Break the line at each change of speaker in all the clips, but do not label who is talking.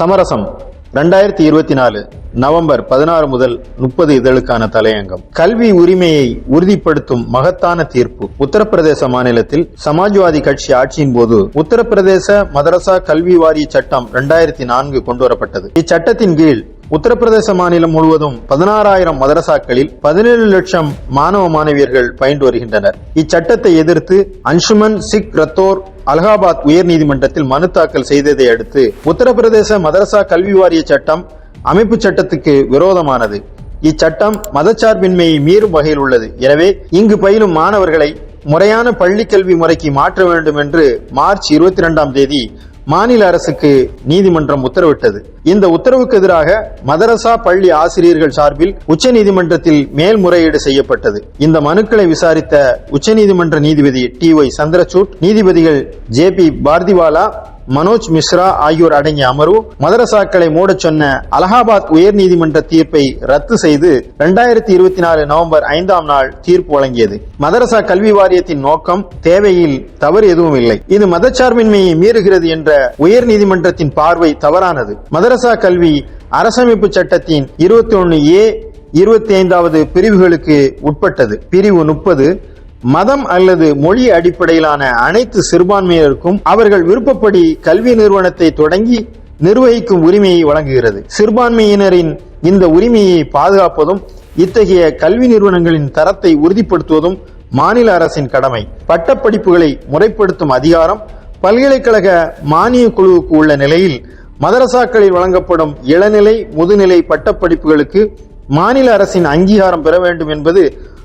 சமரசம். ரெண்டாயிரத்தி இருபத்தி நாலு நவம்பர் பதினாறு முதல் முப்பது இதழுக்கான தலையங்கம். கல்வி உரிமையை உறுதிப்படுத்தும் மகத்தான தீர்ப்பு. உத்தரப்பிரதேச மாநிலத்தில் சமாஜ்வாதி கட்சி ஆட்சியின் போது உத்தரப்பிரதேச மதரசா கல்வி வாரிய சட்டம் ரெண்டாயிரத்தி நான்கு கொண்டுவரப்பட்டது இச்சட்டத்தின் கீழ் உத்தரப்பிரதேச மாநிலம் முழுவதும் பதினாறாயிரம் மதரசாக்களில் பதினேழு லட்சம் மாணவ மாணவியர்கள் பயின்று வருகின்றனர். இச்சட்டத்தை எதிர்த்து அன்சுமன் சிக் ரத்தோர் அலகாபாத் உயர்நீதிமன்றத்தில் மனு தாக்கல் செய்ததை அடுத்து உத்தரப்பிரதேச மதரசா கல்வி வாரிய சட்டம் அமைப்பு சட்டத்துக்கு விரோதமானது. இச்சட்டம் மதச்சார்பின்மையை மீறும் வகையில் உள்ளது. எனவே இங்கு பயிலும் மாணவர்களை முறையான பள்ளி கல்வி முறைக்கு மாற்ற வேண்டும் என்று மார்ச் இருபத்தி இரண்டாம் தேதி மாநில அரசுக்கு நீதிமன்றம் உத்தரவிட்டது. இந்த உத்தரவுக்கு எதிராக மதரசா பள்ளி ஆசிரியர்கள் சார்பில் உச்சநீதிமன்றத்தில் மேல்முறையீடு செய்யப்பட்டது. இந்த மனுக்களை விசாரித்த உச்சநீதிமன்ற நீதிபதி டி ஒய் சந்திரசூட் நீதிபதிகள் ஜே பி பார்திவாலா மனோஜ் மிஸ்ரா ஆகியோர் அடங்கிய அமர்வு மதரசாக்களை மூடச் சொன்ன அலகாபாத் உயர்நீதிமன்ற தீர்ப்பை ரத்து செய்து இரண்டாயிரத்தி இருபத்தி நாலு நவம்பர் ஐந்தாம் நாள் தீர்ப்பு வழங்கியது. மதரசா கல்வி வாரியத்தின் நோக்கம் தேவையில் தவறு எதுவும் இல்லை. இது மதச்சார்பின்மையை மீறுகிறது என்ற உயர்நீதிமன்றத்தின் பார்வை தவறானது. மதரசா கல்வி அரசமைப்பு சட்டத்தின் இருபத்தி ஒன்னு ஏ இருபத்தி ஐந்தாவது பிரிவுகளுக்கு உட்பட்டது. பிரிவு முப்பது மதம் அல்லது மொழி அடிப்படையிலான அனைத்து சிறுபான்மையினருக்கும் அவர்கள் விருப்பப்படி கல்வி நிறுவனத்தை தொடங்கி நிர்வகிக்கும் உரிமையை வழங்குகிறது. சிறுபான்மையினரின் இந்த உரிமையை பாதுகாப்பதும் இத்தகைய கல்வி நிறுவனங்களின் தரத்தை உறுதிப்படுத்துவதும் மாநில அரசின் கடமை. பட்டப்படிப்புகளை முறைப்படுத்தும் அதிகாரம் பல்கலைக்கழக மானிய குழுவுக்கு உள்ள நிலையில் மதரசாக்களில் வழங்கப்படும் இளநிலை முதுநிலை பட்டப்படிப்புகளுக்கு மாநில அரசின் அங்கீகாரம் பெற வேண்டும் என்பது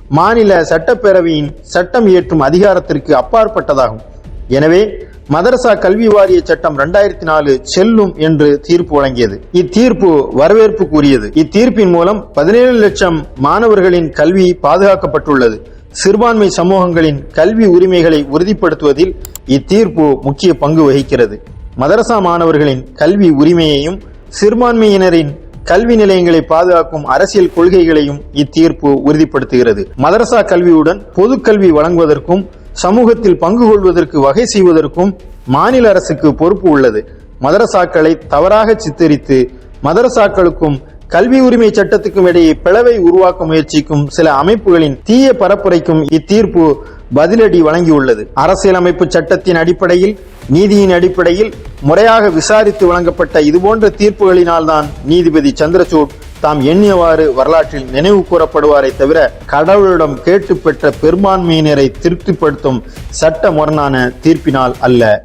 மாநில சட்டப்பேரவையின் சட்டம் இயற்றும் அதிகாரத்திற்கு அப்பாற்பட்டதாகும். எனவே மதரசா கல்வி வாரிய சட்டம் இரண்டாயிரத்தி நாலு செல்லும் என்று தீர்ப்பு வழங்கியது. இத்தீர்ப்பு வரவேற்புக்குரியது. இத்தீர்ப்பின் மூலம் பதினேழு லட்சம் மாணவர்களின் கல்வி பாதுகாக்கப்பட்டுள்ளது. சிறுபான்மை சமூகங்களின் கல்வி உரிமைகளை உறுதிப்படுத்துவதில் இத்தீர்ப்பு முக்கிய பங்கு வகிக்கிறது. மதரசா மாணவர்களின் கல்வி உரிமையையும் சிறுபான்மையினரின் கல்வி நிலையங்களை பாதுகாக்கும் அரசியல் கொள்கைகளையும் இத்தீர்ப்பு உறுதிப்படுத்துகிறது. மதரசா கல்வியுடன் பொது கல்வி வழங்குவதற்கும் சமூகத்தில் பங்கு கொள்வதற்கு வகை செய்வதற்கும் மாநில அரசுக்கு பொறுப்பு உள்ளது. மதரசாக்களை தவறாக சித்தரித்து மதரசாக்களுக்கும் கல்வி உரிமை சட்டத்துக்கும் இடையே பிளவை உருவாக்க முயற்சிக்கும் சில அமைப்புகளின் தீய பரப்புரைக்கும் இத்தீர்ப்பு பதிலடி வழங்கியுள்ளது. அரசியலமைப்பு சட்டத்தின் அடிப்படையில் நீதியின் அடிப்படையில் முறையாக விசாரித்து வழங்கப்பட்ட இதுபோன்ற தீர்ப்புகளினால்தான் நீதிபதி சந்திரசூட் தாம் எண்ணியவாறு வரலாற்றில் நினைவு கூறப்படுவாரை தவிர கடவுளிடம் கேட்டு பெற்ற பெரும்பான்மையினரை திருப்திப்படுத்தும் சட்ட முரணான தீர்ப்பினால் அல்ல.